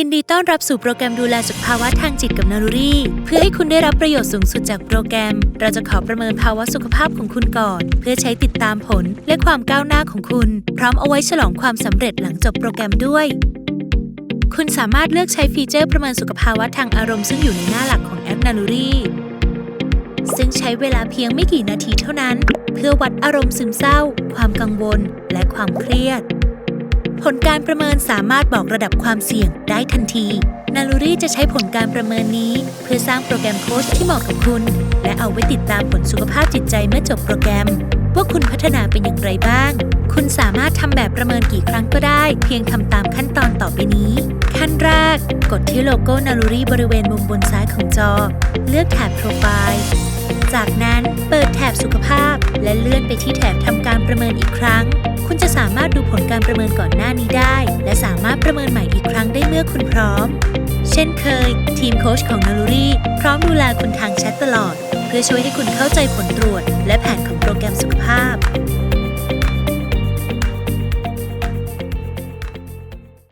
ยินดีต้อนรับสู่โปรแกรมดูแลสุขภาวะทางจิตกับนารุรี่ เพื่อให้คุณได้รับประโยชน์สูงสุดจากโปรแกรม เราจะขอประเมินภาวะสุขภาพของคุณก่อน เพื่อใช้ติดตามผลและความก้าวหน้าของคุณ พร้อมเอาไว้ฉลองความสำเร็จหลังจบโปรแกรมด้วย คุณสามารถเลือกใช้ฟีเจอร์ประเมินสุขภาวะทางอารมณ์ซึ่งอยู่ในหน้าหลักของแอปนารุรี่ซึ่งใช้เวลาเพียงไม่กี่นาทีเท่านั้น เพื่อวัดอารมณ์ซึมเศร้า ความกังวล และความเครียด ผลการประเมินสามารถบอกระดับความเสี่ยงได้ทันที นาลูรี่จะใช้ผลการประเมินนี้ เพื่อสร้างโปรแกรมโค้ชที่เหมาะกับคุณ และเอาไว้ติดตามผลสุขภาพจิตใจเมื่อจบโปรแกรม ว่าคุณพัฒนาเป็นอย่างไรบ้าง คุณสามารถทำแบบประเมินกี่ครั้งก็ได้ เพียงทำตามขั้นตอนต่อไปนี้ ขั้นแรก กดที่โลโก้นาลูรี่บริเวณมุมบนซ้ายของจอ เลือกแถบโปรไฟล์จากนั้นเปิดแถบสุขภาพ และเลื่อนไปที่แถบทำการประเมินอีกครั้ง ประเมินก่อนหน้านี้ได้ และสามารถประเมินใหม่อีกครั้งได้เมื่อคุณพร้อม เช่นเคย ทีมโค้ชของนารูรี่พร้อมดูแลคุณทางแชทตลอด เพื่อช่วยให้คุณเข้าใจผลตรวจ และแผนของโปรแกรมสุขภาพ